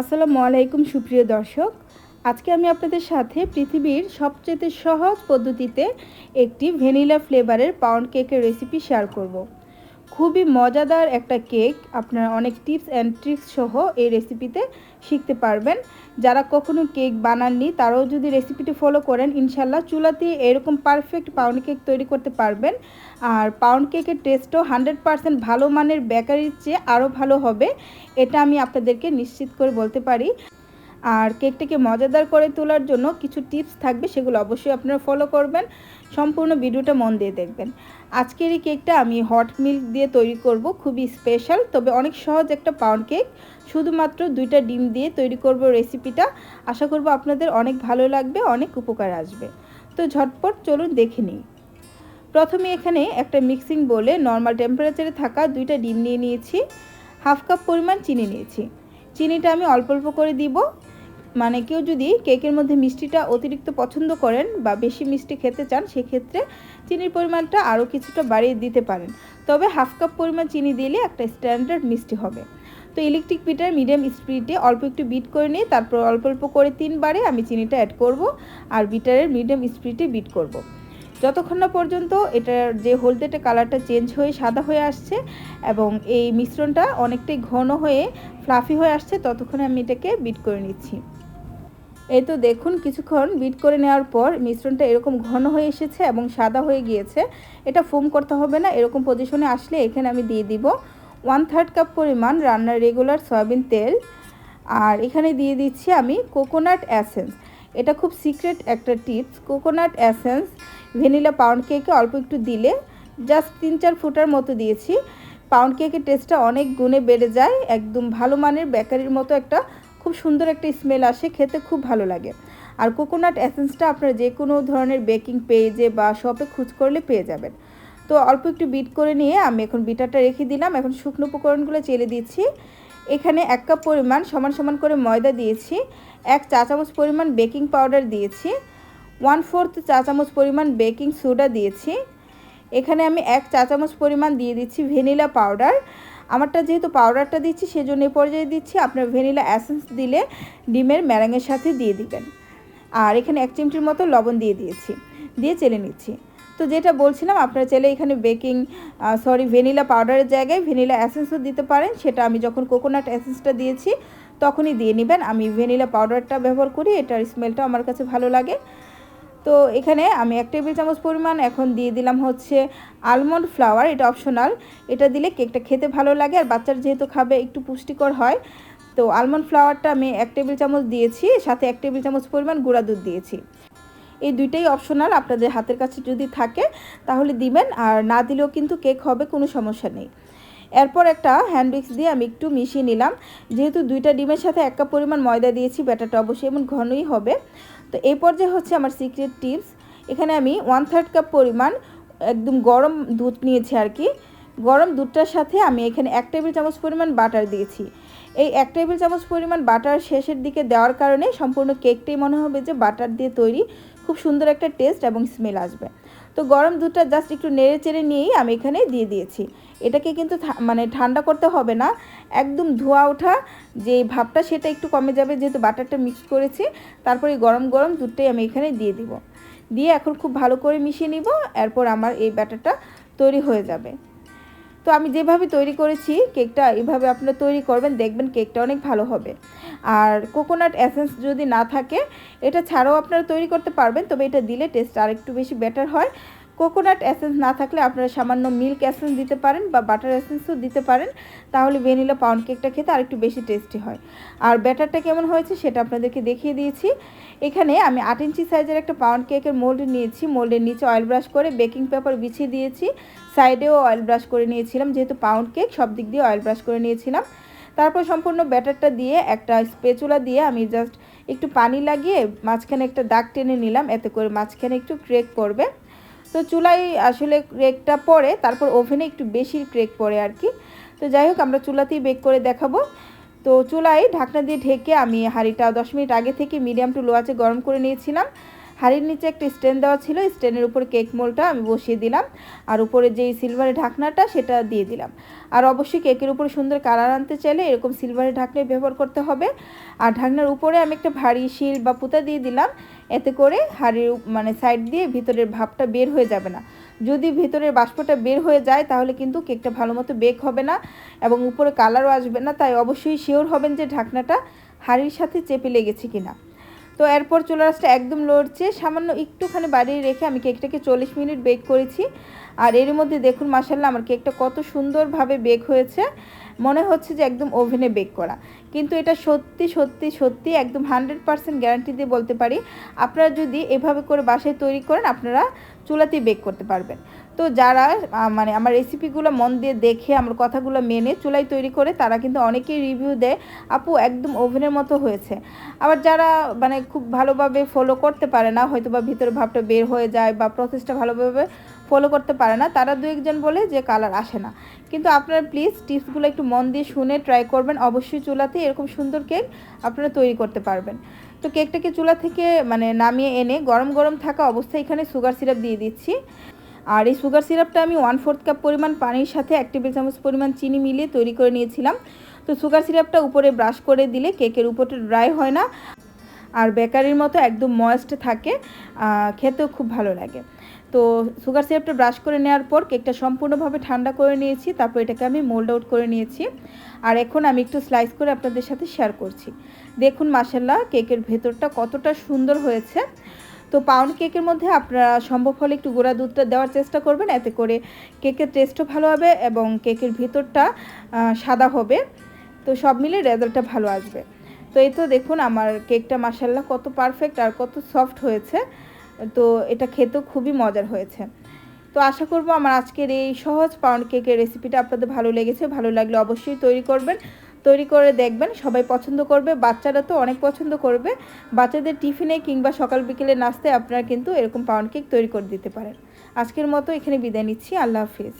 আসসালামু আলাইকুম, সুপ্রিয় দর্শক আজকে আমি আপনাদের সাথে পৃথিবীর সবচেয়ে সহজ পদ্ধতিতে একটি ভ্যানিলা ফ্লেভারের পাউন্ড কেকের রেসিপি শেয়ার করব। খুবই মজাদার একটা কেক। আপনারা অনেক টিপস অ্যান্ড ট্রিক্স সহ এই রেসিপিতে শিখতে পারবেন। যারা কখনো কেক বানাননি, তারাও যদি রেসিপিটি ফলো করেন ইনশাল্লাহ চুলাতে এরকম পারফেক্ট পাউন্ড কেক তৈরি করতে পারবেন। আর পাউন্ড কেকের টেস্টও হান্ড্রেড পারসেন্ট ভালো মানের বেকারির চেয়ে আরও ভালো হবে। এটা আমি আপনাদেরকে নিশ্চিত করে বলতে পারি। আর কেকটাকে মজাদার করে তোলার জন্য কিছু টিপস থাকবে, সেগুলো অবশ্যই আপনারা ফলো করবেন। সম্পূর্ণ ভিডিওটা মন দিয়ে দেখবেন। আজকের এই কেকটা আমি হট মিল্ক দিয়ে তৈরি করব, খুবই স্পেশাল তবে অনেক সহজ একটা পাউন্ড কেক শুধুমাত্র দুইটা ডিম দিয়ে তৈরি করব রেসিপিটা আশা করব আপনাদের অনেক ভালো লাগবে, অনেক উপকার আসবে। তো ঝটপট চলুন দেখে নিই। প্রথমে এখানে একটা মিক্সিং বলে নর্মাল টেম্পারেচারে থাকা দুইটা ডিম নিয়ে নিয়েছি। হাফ কাপ পরিমাণ চিনি নিয়েছি। চিনিটা আমি অল্প অল্প করে দিব। মানে কেউ যদি কেকের মধ্যে মিষ্টিটা অতিরিক্ত পছন্দ করেন বা বেশি মিষ্টি খেতে চান, সেক্ষেত্রে চিনির পরিমাণটা আরও কিছুটা বাড়িয়ে দিতে পারেন। তবে হাফ কাপ পরিমাণ চিনি দিলে একটা স্ট্যান্ডার্ড মিষ্টি হবে। তো ইলেকট্রিক বিটার মিডিয়াম স্পিডে অল্প একটু বিট করে নিয়ে, তারপর অল্প অল্প করে তিনবারে আমি চিনিটা অ্যাড করব আর বিটারের মিডিয়াম স্পিডে বিট করব। যতক্ষণ না পর্যন্ত এটার যে হলদেটে কালারটা চেঞ্জ হয়ে সাদা হয়ে আসছে এবং এই মিশ্রণটা অনেকটাই ঘন হয়ে ফ্লাফি হয়ে আসছে, ততক্ষণে আমি এটাকে বিট করে নিচ্ছি। এই তো দেখুন, কিছুক্ষণ বিট করে নেওয়ার পর মিশ্রণটা এরকম ঘন হয়ে এসেছে এবং সাদা হয়ে গিয়েছে। এটা ফোম করতে হবে না, এরকম পজিশনে আসলে এখানে আমি দিয়ে দিব ওয়ান থার্ড কাপ পরিমাণ রান্নার রেগুলার সয়াবিন তেল। আর এখানে দিয়ে দিচ্ছি আমি কোকোনাট অ্যাসেন্স এটা খুব সিক্রেট একটা tips coconut essence vanilla pound কেকে অল্প একটু দিলে জাস্ট তিন চার ফুটার মতো দিয়েছি। পাউন্ড কেকের টেস্টটা অনেক গুণে বেড়ে যায়, একদম ভালো মানের বেকারির মতো একটা খুব সুন্দর একটা স্মেল আসে, খেতে খুব ভালো লাগে। আর কোকোনাট অ্যাসেন্সটা আপনারা যে কোনো ধরনের বেকিং পেজে বা শপে খুঁজ করলে পেয়ে যাবেন। তো অল্প একটু বিট করে নিয়ে আমি এখন বিটারটা রেখে দিলাম। এখন শুকনো উপকরণগুলো চেলে দিচ্ছি। এখানে এক কাপ পরিমাণ সমান সমান করে ময়দা দিয়েছি। এক চা চামচ পরিমাণ বেকিং পাউডার দিয়েছি। ওয়ান ফোর্থ চা চামচ পরিমাণ বেকিং সোডা দিয়েছি। এখানে আমি এক চা চামচ পরিমাণ দিয়ে দিচ্ছি ভ্যানিলা পাউডার আমারটা যেহেতু পাউডারটা দিচ্ছি, সেজন্য এই পর্যায়ে দিচ্ছি। আপনার ভ্যানিলা অ্যাসেন্স দিলে ডিমের ম্যারাঙের সাথে দিয়ে দিবেন। আর এখানে এক চিমটির মতো লবণ দিয়ে দিয়েছি, দিয়ে চেলে নিচ্ছি। তো যেটা বলছিলাম, আপনারা চাইলে এখানে বেকিং সরি ভ্যানিলা পাউডারের জায়গায় ভ্যানিলা অ্যাসেন্সও দিতে পারেন। সেটা আমি যখন কোকোনাট অ্যাসেন্সটা দিয়েছি, তখনই দিয়ে নেবেন। আমি ভ্যানিলা পাউডারটা ব্যবহার করি, এটার স্মেলটা আমার কাছে ভালো লাগে। তো এখানে আমি এক টেবিল চামচ পরিমাণ এখন দিয়ে দিলাম হচ্ছে আলমন্ড ফ্লাওয়ার এটা অপশনাল এটা দিলে কেকটা খেতে ভালো লাগে আর বাচ্চার যেহেতু খাবে, একটু পুষ্টিকর হয়। তো আলমন্ড ফ্লাওয়ারটা আমি এক টেবিল চামচ দিয়েছি, সাথে এক টেবিল চামচ পরিমাণ গুঁড়া দুধ দিয়েছি। এই দুইটাই অপশনাল আপনাদের হাতের কাছে যদি থাকে তাহলে দিবেন, আর না দিলেও কিন্তু কেক হবে, কোনো সমস্যা নেই। এরপর একটা হ্যান্ড উইক্স দিয়ে আমি একটু মিশিয়ে নিলাম। যেহেতু দুইটা ডিমের সাথে এক কাপ পরিমাণ ময়দা দিয়েছি, ব্যাটারটা অবশ্যই এমন ঘনই হবে। তো এই পর্যায়ে হচ্ছে আমার সিক্রেট টিপস এখানে আমি ওয়ান থার্ড কাপ পরিমাণ একদম গরম দুধ নিয়েছি আর কি। গরম দুধটার সাথে আমি এখানে এক টেবিল চামচ পরিমাণ বাটার দিয়েছি। এই এক টেবিল চামচ পরিমাণ বাটার শেষের দিকে দেওয়ার কারণে সম্পূর্ণ কেকটাই মনে হবে যে বাটার দিয়ে তৈরি। খুব সুন্দর একটা টেস্ট এবং স্মেল আসবে। তো গরম দুধটা জাস্ট একটু নেড়ে চেড়ে নিয়েই আমি এখানে দিয়ে দিয়েছি। এটাকে কিন্তু মানে ঠান্ডা করতে হবে না, একদম ধোয়া ওঠা যে ভাবটা সেটা একটু কমে যাবে, যেহেতু বাটারটা মিক্স করেছি, তারপরে গরম গরম দুধটাই আমি এখানে দিয়ে দিব। দিয়ে এখন খুব ভালো করে মিশিয়ে নিব, এরপর আমার এই ব্যাটারটা তৈরি হয়ে যাবে। তো আমি যেভাবে তৈরি করেছি, কেকটা এভাবে আপনারা তৈরি করবেন, দেখবেন কেকটা অনেক ভালো হবে। আর কোকোনাট অ্যাসেন্স যদি না থাকে, এটা ছাড়াও আপনারা তৈরি করতে পারবেন, তবে এটা দিলে টেস্ট আরেকটু বেশি বেটার হয়। কোকোনাট এসেন্স না থাকলে আপনারা সামান্য মিল্ক এসেন্স দিতে পারেন বা বাটার এসেন্সও দিতে পারেন। তাহলে ভ্যানিলা পাউন্ড কেকটা খেতে আরেকটু বেশি টেস্টি হয়। আর ব্যাটারটা কেমন হয়েছে সেটা আপনাদেরকে দেখিয়ে দিয়েছি। এখানে আমি আট ইঞ্চি সাইজের একটা পাউন্ড কেকের মোল্ড নিয়েছি। মোল্ডের নিচে অয়েল ব্রাশ করে বেকিং পেপার বিছিয়ে দিয়েছি। সাইডেও অয়েল ব্রাশ করে নিয়েছিলাম, যেহেতু পাউন্ড কেক, সব দিক দিয়ে অয়েল ব্রাশ করে নিয়েছিলাম। তারপর সম্পূর্ণ ব্যাটারটা দিয়ে একটা স্পেচুলা দিয়ে আমি জাস্ট একটু পানি লাগিয়ে মাঝখানে একটা দাগ টেনে নিলাম। এতে করে মাঝখানে একটু ক্রেক করবে তো চুলায় আসলে ক্রেকটা পরে, তারপর ওভেনে একটু বেশি ক্রেক পড়ে আর কি। তো যাই হোক, আমরা চুলাতেই বেক করে দেখাবো। তো চুলায় ঢাকনা দিয়ে ঢেকে আমি হাঁড়িটা দশ মিনিট আগে থেকে মিডিয়াম টু লো গরম করে নিয়েছিলাম। হাড়ির নিচে একটা স্ট্যান্ড দেওয়া ছিল স্ট্যান্ডের উপর কেক মোলটা আমি বসিয়ে দিলাম, আর উপরে যেই সিলভারের ঢাকনাটা সেটা দিয়ে দিলাম। আর অবশ্যই কেকের উপর সুন্দর কালার আনতে চাইলে এরকম সিলভারের ঢাকনাই ব্যবহার করতে হবে। আর ঢাকনার উপরে আমি একটা ভারী শিল বা পুঁতা দিয়ে দিলাম, এতে করে হাড়ির মানে সাইড দিয়ে ভিতরের ভাবটা বের হয়ে যাবে না। যদি ভিতরের বাষ্পটা বের হয়ে যায়, তাহলে কিন্তু কেকটা ভালো মতো বেক হবে না এবং উপরে কালারও আসবে না, তাই অবশ্যই শিওর হবেন যে ঢাকনাটা হাড়ির সাথে চেপে লেগেছে কিনা। তো এরপর চলে রাসটা একদম লড়ছে। সামান্য একটুখানি বাড়িয়ে রেখে আমি কেকটাকে চল্লিশ মিনিট বেক করেছি। আর এর মধ্যে দেখুন মাসাল্লাহ আমার কেকটা কত সুন্দরভাবে বেক হয়েছে। মনে হচ্ছে যে একদম ওভেনে বেক করা। কিন্তু এটা সত্যি সত্যি সত্যি একদম হান্ড্রেড পারসেন্ট গ্যারান্টি দিয়ে বলতে পারি, আপনারা যদি এভাবে করে বাসায় তৈরি করেন, আপনারা চুলাতেই বেক করতে পারবেন। তো যারা মানে আমার রেসিপিগুলো মন দিয়ে দেখে, আমার কথাগুলো মেনে চুলায় তৈরি করে, তারা কিন্তু অনেকেই রিভিউ দেয়, আপু, একদম ওভেনের মতো হয়েছে। আবার যারা মানে খুব ভালোভাবে ফলো করতে পারে না হয়তো বা ভিতরে ভাবটা বের হয়ে যায় বা প্রসেসটা ভালোভাবে ফলো করতে পারে না, তারা দু একজন বলে যে, কালার আসে না। কিন্তু আপনারা প্লিজ টিপসগুলো একটু মন দিয়ে শুনে ট্রাই করবেন। অবশ্যই চুলাতে এরকম সুন্দর কেক আপনারা তৈরি করতে পারবেন। তো কেকটাকে চুলা থেকে মানে নামিয়ে এনে গরম গরম থাকা অবস্থায় এখানে সুগার সিরাপ দিয়ে দিচ্ছি। আর এই সুগার সিরাপটা আমি ওয়ান ফোর্থ কাপ পরিমাণ পানির সাথে এক টেবিল চামচ পরিমাণ চিনি মিলিয়ে তৈরি করে নিয়েছিলাম। তো সুগার সিরাপটা উপরে ব্রাশ করে দিলে কেকের উপরটা ড্রাই হয় না। আর বেকারির মতো একদম ময়েস্ট থাকে। খেতেও খুব ভালো লাগে। তো সুগার সিরাপটা ব্রাশ করে নেওয়ার পর কেকটা সম্পূর্ণভাবে ঠান্ডা করে নিয়েছি, তারপর এটাকে আমি মোল্ড আউট করে নিয়েছি। আর এখন আমি একটু স্লাইস করে আপনাদের সাথে শেয়ার করছি। দেখুন মাসাল্লাহ কেকের ভেতরটা কতটা সুন্দর হয়েছে। তো পাউন্ড কেকের মধ্যে আপনারা সম্ভব হলে একটু গোড়া দুধটা দেওয়ার চেষ্টা করবেন, এতে করে কেকের টেস্টও ভালো হবে এবং কেকের ভেতরটা সাদা হবে। তো সব মিলে রেজাল্টটা ভালো আসবে। তো এই তো দেখুন আমার কেকটা মাসাল্লাহ কত পারফেক্ট আর কত সফট হয়েছে। তো এটা খেতেও খুবই মজার হয়েছে। তো আশা করব আমার আজকের এই সহজ পাউন্ড কেকের রেসিপিটা আপনাদের ভালো লেগেছে, ভালো লাগলে অবশ্যই তৈরি করবেন। তৈরি করে দেখবেন, সবাই পছন্দ করবে, বাচ্চারা তো অনেক পছন্দ করবে। বাচ্চাদের টিফিনে কিংবা সকাল বিকেলে নাস্তায় আপনারা কিন্তু এরকম পাউন্ড কেক তৈরি করে দিতে পারেন। আজকের মতো এখানে বিদায় নিচ্ছি, আল্লাহ হাফিজ।